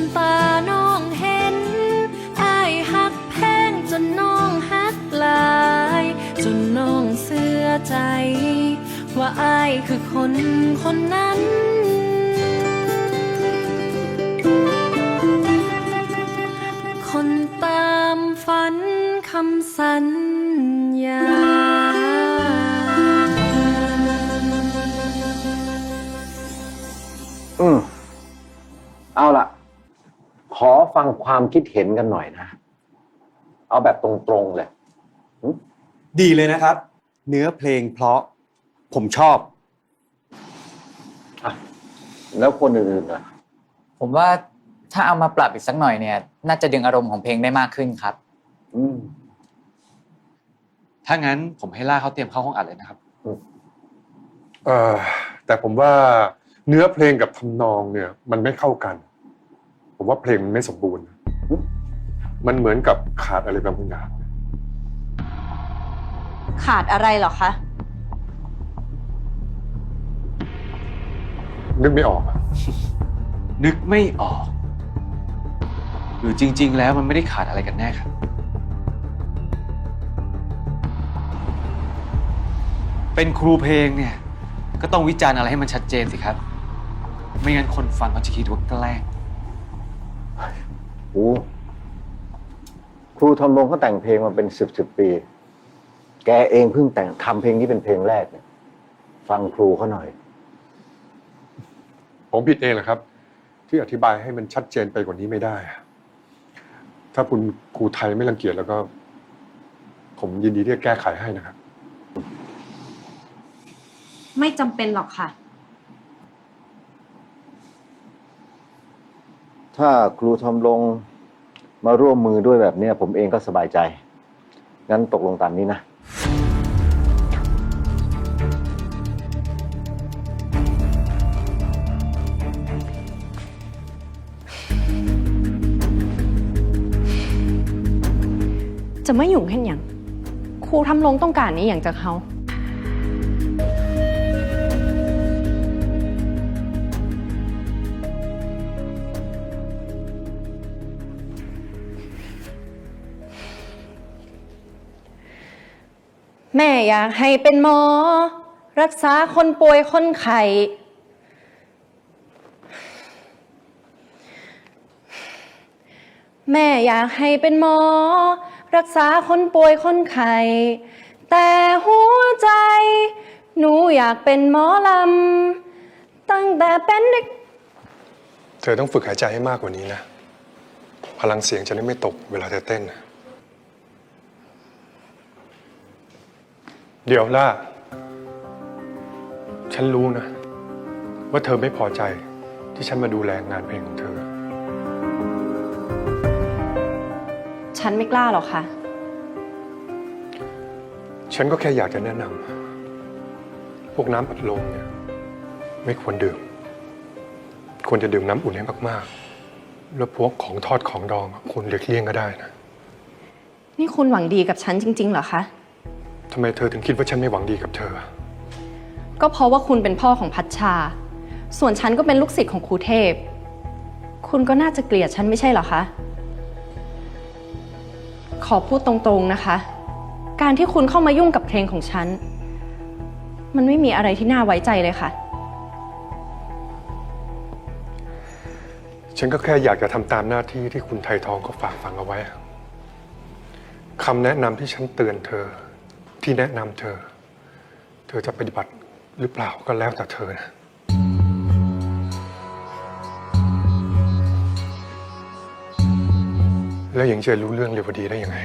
นตาน้องเห็นอายหักแพงจนน้องหักลาย จนน้องเสื้อใจ ว่าอายคือคนคนนั้นคนตามฝันคำสัญ ฟังความคิดเห็นกันหน่อยนะ เอาแบบตรงๆเลยดีเลยนะครับ เนื้อเพลงเพราะผมชอบแล้วคนอื่นๆล่ะผมว่าถ้าเอามาปรับอีกสักหน่อยเนี่ย น่าจะดึงอารมณ์ของเพลงได้มากขึ้นครับ อืม ถ้างั้นผมให้ล่าเขาเตรียมเข้าห้องอัดเลยนะครับ เออแต่ผมว่าเนื้อเพลงกับทำนองเนี่ย มันไม่เข้ากัน ผมว่าเพลงมันไม่สมบูรณ์ มันเหมือนกับขาดอะไรบางอย่างขาดอะไรเหรอคะ นึกไม่ออกอะนึกไม่ออก หรือจริง ๆ แล้วมันไม่ได้ขาดอะไรกันแน่ครับ เป็นครูเพลงเนี่ย ก็ต้องวิจารณ์อะไรให้มันชัดเจนสิครับ ไม่งั้นคนฟังเขาจะคิดว่าแกล้ง โอ้ครูทำรงเขาแต่งเพลงมาเป็นสิบสิบปี แกเองเพิ่งแต่งทำเพลงนี้เป็นเพลงแรกเนี่ย ฟังครูเขาหน่อย ผมผิดเองแหละครับ ที่อธิบายให้มันชัดเจนไปกว่านี้ไม่ได้อะถ้าคุณครูไทยไม่รังเกียจแล้วก็ ผมยินดีที่จะแก้ไขให้นะครับ ไม่จำเป็นหรอกค่ะ ถ้าครูทำรงมาร่วมมือด้วยแบบเนี้ยผมเองก็สบายใจ งั้นตกลงตามนี้นะ จะไม่อยุ่งเห็นอย่างครูทำลงต้องการนี้อย่างจากเขา แม่อยากให้เป็นหมอ รักษาคนป่วยคนไข้แม่อยากให้เป็นหมอ รักษาคนป่วยคนไข้แต่หัวใจ หนูอยากเป็นหมอลำ ตั้งแต่เป็นเด็ก เธอต้องฝึกหายใจให้มากกว่านี้นะ พลังเสียงจะได้ไม่ตกเวลาเธอเต้นนะ เดี๋ยวล่าฉันรู้นะ ว่าเธอไม่พอใจที่ฉันมาดูแลงานเพลงของเธอ ฉันไม่กล้าหรอกค่ะ ฉันก็แค่อยากจะแนะนำพวกน้ำอัดลมเนี่ย ไม่ควรดื่ม ควรจะดื่มน้ำอุ่นให้มากๆ แล้วพวกของทอดของดองอะคุณเลียกเลี่ยงก็ได้นะ นี่คุณหวังดีกับฉันจริง ๆ เหรอคะ ทำไมเธอถึงคิดว่าฉันไม่หวังดีกับเธอ ก็เพราะว่าคุณเป็นพ่อของพัชชา ส่วนฉันก็เป็นลูกศิษย์ของครูเทพ คุณก็น่าจะเกลียดฉันไม่ใช่เหรอคะ ขอพูดตรงๆนะคะ การที่คุณเข้ามายุ่งกับเพลงของฉัน มันไม่มีอะไรที่น่าไว้ใจเลยค่ะ ฉันก็แค่อยากจะทำตามหน้าที่ที่คุณไทยทองเขาฝากฝังเอาไว้อะคำแนะนำที่ฉันเตือนเธอ ที่แนะนำเธอ เธอจะปฏิบัติหรือเปล่าก็แล้วแต่เธอนะ แล้วยังจะรู้เรื่องเรวดีได้ยังไง